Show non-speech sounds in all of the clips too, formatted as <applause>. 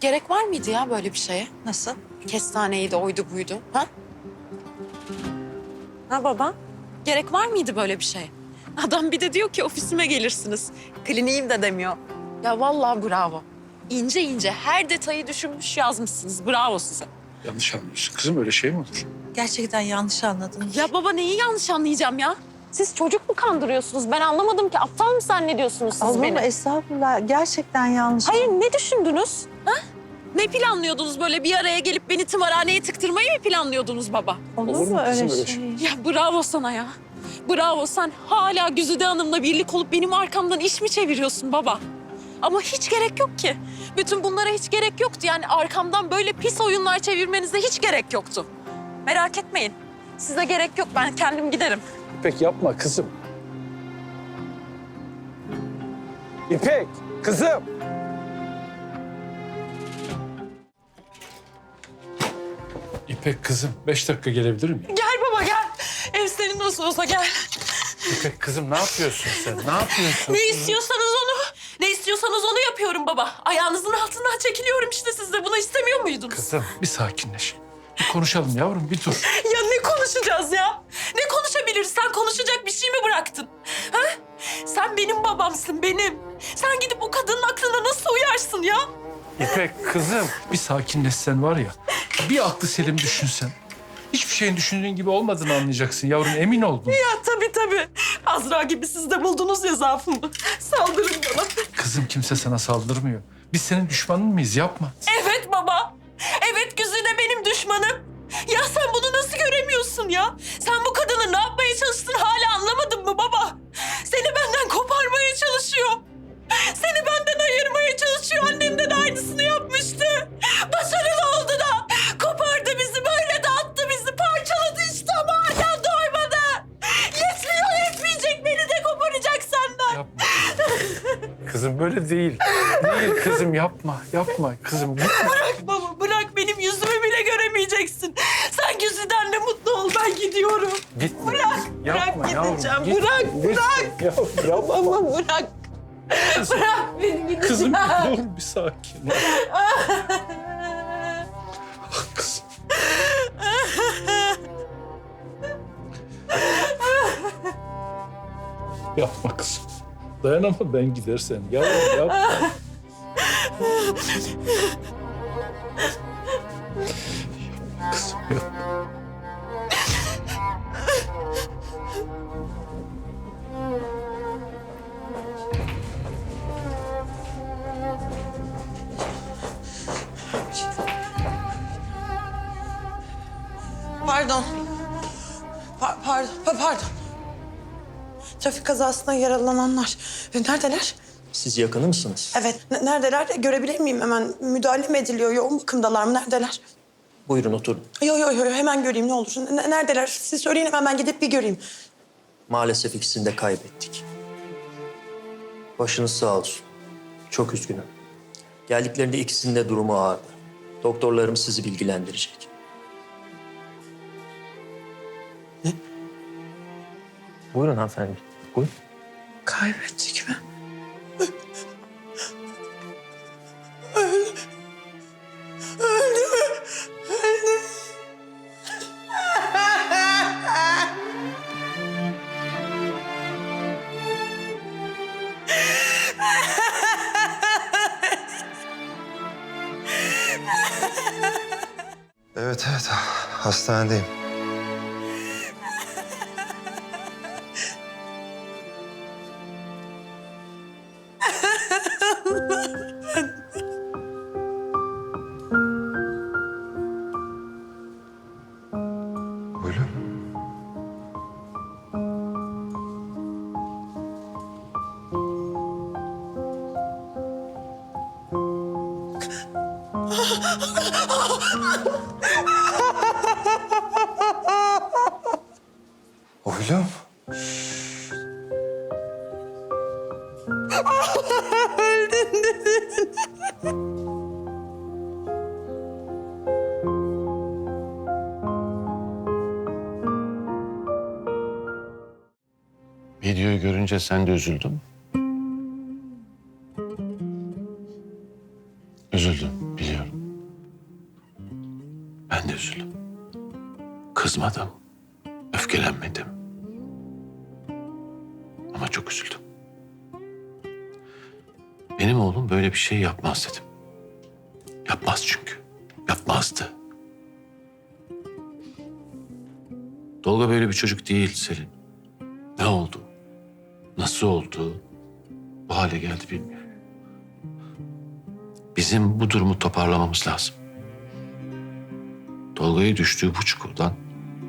Gerek var mıydı ya böyle bir şeye? Nasıl? Kestaneydi, oydu buydu. Ha? Ha baba? Gerek var mıydı böyle bir şeye? Adam bir de diyor ki ofisime gelirsiniz. Kliniğim de demiyor. Ya vallahi bravo. İnce ince her detayı düşünmüş yazmışsınız. Bravo size. Yanlış anlıyorsun. Kızım öyle şey mi olur? Gerçekten yanlış anladın. Ya baba neyi yanlış anlayacağım ya? Siz çocuk mu kandırıyorsunuz? Ben anlamadım ki. Aptal mı zannediyorsunuz siz Allah beni? estağfurullah. Gerçekten yanlış. Hayır ne düşündünüz? Ha? Ne planlıyordunuz böyle bir araya gelip beni tımarhaneye tıktırmayı mı planlıyordunuz baba? Olur, Olur mu öyle kızım öyle şey? Ya bravo sana ya. Bravo sen hala Güzide Hanım'la birlik olup benim arkamdan iş mi çeviriyorsun baba? Ama hiç gerek yok ki. Bütün bunlara hiç gerek yoktu. Yani arkamdan böyle pis oyunlar çevirmenize hiç gerek yoktu. Merak etmeyin. Size gerek yok. Ben kendim giderim. İpek yapma kızım. İpek, kızım. İpek kızım, beş dakika gelebilir miyim? Gel baba gel. Ev senin nasıl olsa gel. İpek kızım ne yapıyorsun sen? Ne yapıyorsun? Ne istiyorsanız onu, ne istiyorsanız onu yapıyorum baba. Ayağınızın altından çekiliyorum işte siz de bunu istemiyor muydunuz? Kızım bir sakinleş. Bir konuşalım yavrum bir dur. Ya ne konuşacağız ya? Ne konuşabiliriz? Sen konuşacak bir şey mi bıraktın? Ha? Sen benim babamsın, benim. Sen gidip o kadının aklına nasıl uyarsın ya? İpek kızım bir sakinleşsen var ya. Bir aklı selim düşünsen. Hiçbir şeyin düşündüğün gibi olmadığını anlayacaksın yavrum emin ol buna. Ya tabii tabii. Azra gibi siz de buldunuz ya zaafımı. Saldırın bana. Kızım kimse sana saldırmıyor. Biz senin düşmanın mıyız yapma. Evet baba. Evet Güzide benim düşmanım. Ya sen bunu nasıl göremiyorsun ya? Sen bu kadını ne yapmaya çalıştın hala anlamadın mı baba? Seni benden koparmaya çalışıyor. Seni benden ayırmaya çalışıyor. Annem de aynısını yapmıştı. Başarılı oldu da. Kopardı bizi böyle dağıttı bizi. Parçaladı işte ama hala doymadı. Yetmiyor yetmeyecek. Beni de koparacak senden. Yapma kızım. Böyle değil. Değil kızım yapma. Yapma kızım. Gitme. Bırak baba bırak benim yüzümü bile göremeyeceksin. Sen Güzide'nle mutlu ol ben gidiyorum. Gitme. Bırak, Yapma bırak yavrum. gideceğim. gitme. Bırak, Lütfen Yavrum, yapma. Baba bırak. Bırak beni gideceğim. Kızım dur bir sakin. ol. Ah, Kızım. Yapma kızım. Dayanamam ben gidersen. Yavrum yapma Pardon. Pa- pardon. Pa- pardon. Trafik kazasında yaralananlar. E, Neredeler? Siz yakını mısınız? Evet. ne- neredeler? Görebilir miyim hemen? Müdahale mi ediliyor? Yoğun bakımdalar mı? Neredeler? Buyurun oturun. Yo yo yo yo, hemen göreyim ne olur. Ne- neredeler? Siz söyleyin hemen ben gidip bir göreyim. Maalesef ikisini de kaybettik. Başınız sağ olsun. Çok üzgünüm. Geldiklerinde ikisinin de durumu ağırdı. Doktorlarım sizi bilgilendirecek. Ne? Buyurun hanımefendi. Buyurun. Kaybettik mi? Hastanedeyim. <laughs> Oğlum. <laughs> Videoyu görünce sen de üzüldün mü? Üzüldüm, biliyorum. de üzüldüm. Kızmadım. Öfkelenmedim. Ama çok üzüldüm. Benim oğlum böyle bir şey yapmaz dedim. Yapmaz çünkü. Yapmazdı. Tolga böyle bir çocuk değil Selin. Ne oldu? Nasıl oldu? Bu hale geldi bilmiyorum. Bizim bu durumu toparlamamız lazım. Tolga'yı düştüğü bu çukurdan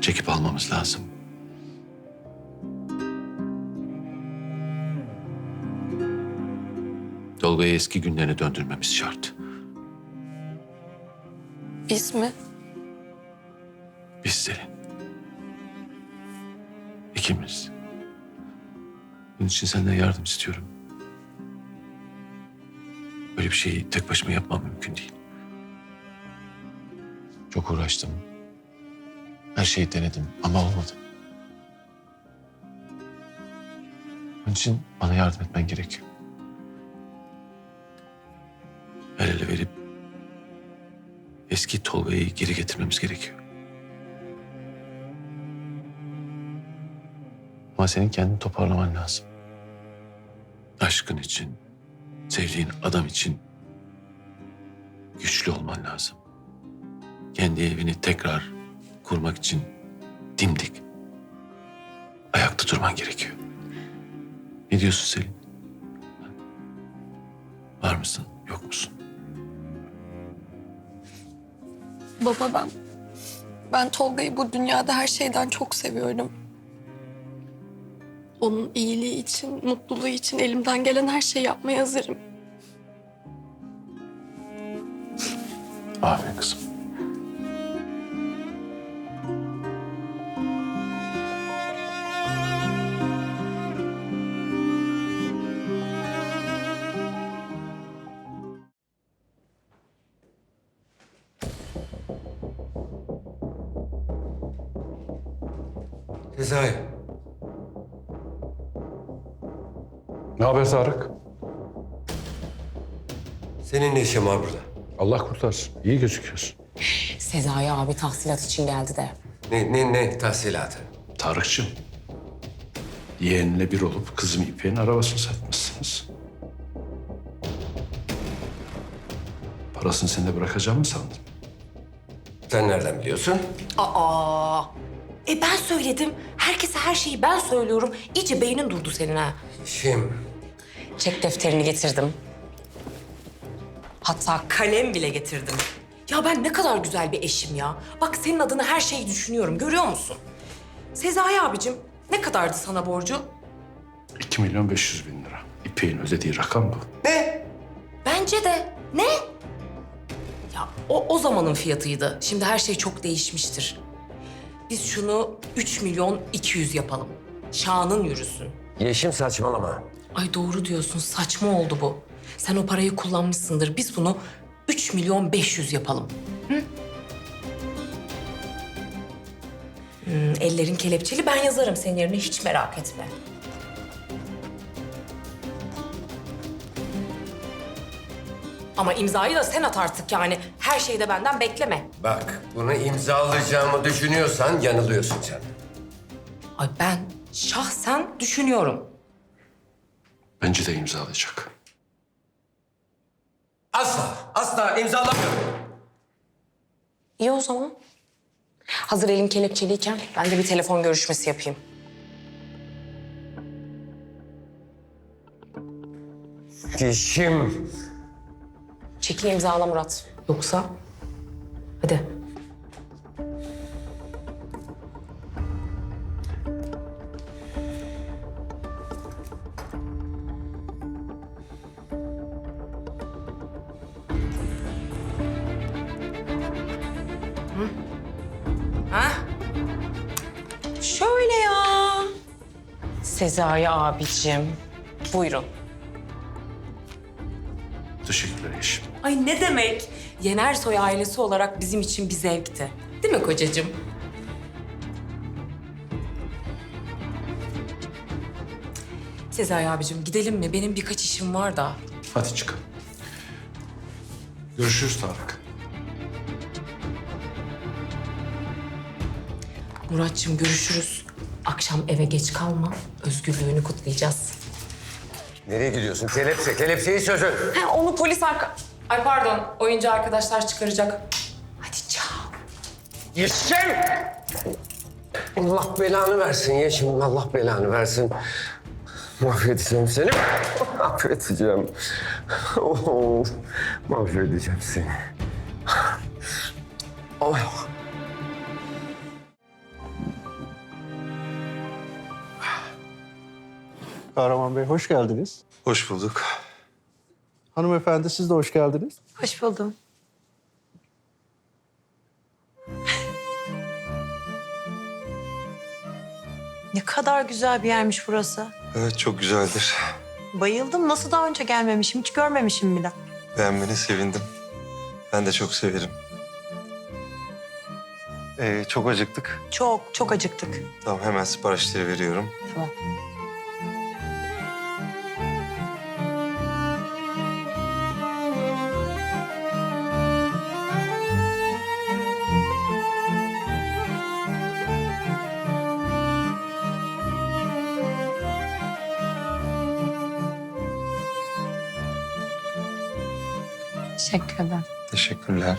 çekip almamız lazım. Tolga'yı eski günlerine döndürmemiz şart. Biz mi? Biz Selin. İkimiz. Bunun için senden yardım istiyorum. Böyle bir şeyi tek başıma yapmam mümkün değil. Çok uğraştım. Her şeyi denedim ama olmadı. Bunun için bana yardım etmen gerekiyor. El ele verip eski Tolga'yı geri getirmemiz gerekiyor. Ama senin kendini toparlaman lazım. Aşkın için, sevdiğin adam için güçlü olman lazım. Kendi evini tekrar kurmak için dimdik, ayakta durman gerekiyor. Ne diyorsun Selin? Var mısın, yok musun? Baba ben... Ben Tolga'yı bu dünyada her şeyden çok seviyorum. Onun iyiliği için, mutluluğu için elimden gelen her şeyi yapmaya hazırım. Sezai. Ne haber Tarık? Senin ne işin var burada? Allah kurtarsın. İyi gözüküyorsun. Sezai abi tahsilat için geldi de. Ne, ne, ne tahsilatı? Tarık'cığım. Yeğenle bir olup kızım İpek'in arabasını satmışsınız. Parasını sende bırakacağım mı sandın? Sen nereden biliyorsun? Aa! E ben söyledim. Herkese her şeyi ben söylüyorum. İyice beynin durdu senin ha. İşim. Çek defterini getirdim. Hatta kalem bile getirdim. Ya ben ne kadar güzel bir eşim ya. Bak senin adına her şeyi düşünüyorum. Görüyor musun? Sezai abicim ne kadardı sana borcu? 2 milyon 500 bin lira. İpek'in ödediği rakam bu. Ne? Bence de. Ne? Ya o, o zamanın fiyatıydı. Şimdi her şey çok değişmiştir. Biz şunu 3 milyon 200 yapalım. Şanın yürüsün. Yeşim saçmalama. Ay doğru diyorsun. Saçma oldu bu. Sen o parayı kullanmışsındır. Biz bunu 3 milyon 500 yapalım. Hı? Hmm, ellerin kelepçeli. Ben yazarım senin yerine. Hiç merak etme. Ama imzayı da sen at artık yani. Her şeyi de benden bekleme. Bak bunu imzalayacağımı düşünüyorsan yanılıyorsun sen. Ay ben şahsen düşünüyorum. Bence de imzalayacak. Asla, asla imzalamıyorum. İyi o zaman. Hazır elim kelepçeliyken ben de bir telefon görüşmesi yapayım. Yeşim. Çeki imzala Murat. Yoksa... Hadi. Hı? Ha? Şöyle ya. Sezai abicim. Buyurun. Teşekkürler Yeşim. Ay ne demek? Yenersoy ailesi olarak bizim için bir zevkti. Değil mi kocacığım? Sezai abicim gidelim mi? Benim birkaç işim var da. Hadi çıkalım. Görüşürüz Tarık. Muratçım görüşürüz. Akşam eve geç kalma. Özgürlüğünü kutlayacağız. Nereye gidiyorsun? Kelepçe, kelepçeyi çözün. Ha, onu polis arka... Ay pardon, oyuncu arkadaşlar çıkaracak. Hadi çao. Yeşim! Allah belanı versin Yeşim. Allah belanı versin. Mahvedeceğim seni. Mahvedeceğim. Oh, mahvedeceğim seni. Oh. Kahraman Bey hoş geldiniz. Hoş bulduk. Hanımefendi siz de hoş geldiniz. Hoş buldum. <laughs> Ne kadar güzel bir yermiş burası. Evet çok güzeldir. Bayıldım. Nasıl daha önce gelmemişim, hiç görmemişim bile. Beğenmene sevindim. Ben de çok severim. Ee, çok acıktık. Çok, çok acıktık. Tamam hemen siparişleri veriyorum. Tamam. Teşekkür ederim. Teşekkürler.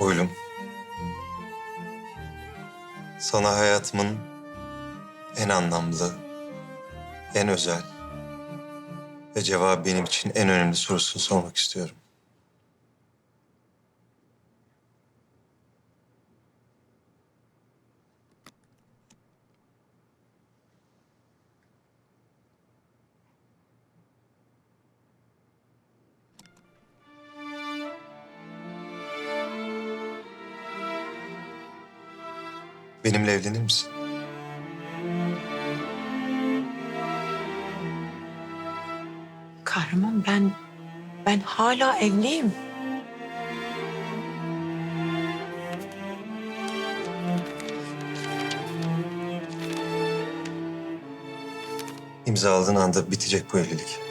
Oylum. Sana hayatımın en anlamlı, en özel ve cevabı benim için en önemli sorusunu sormak istiyorum. Benimle evlenir misin? Ben, ben hala evliyim. İmzaladığın anda bitecek bu evlilik.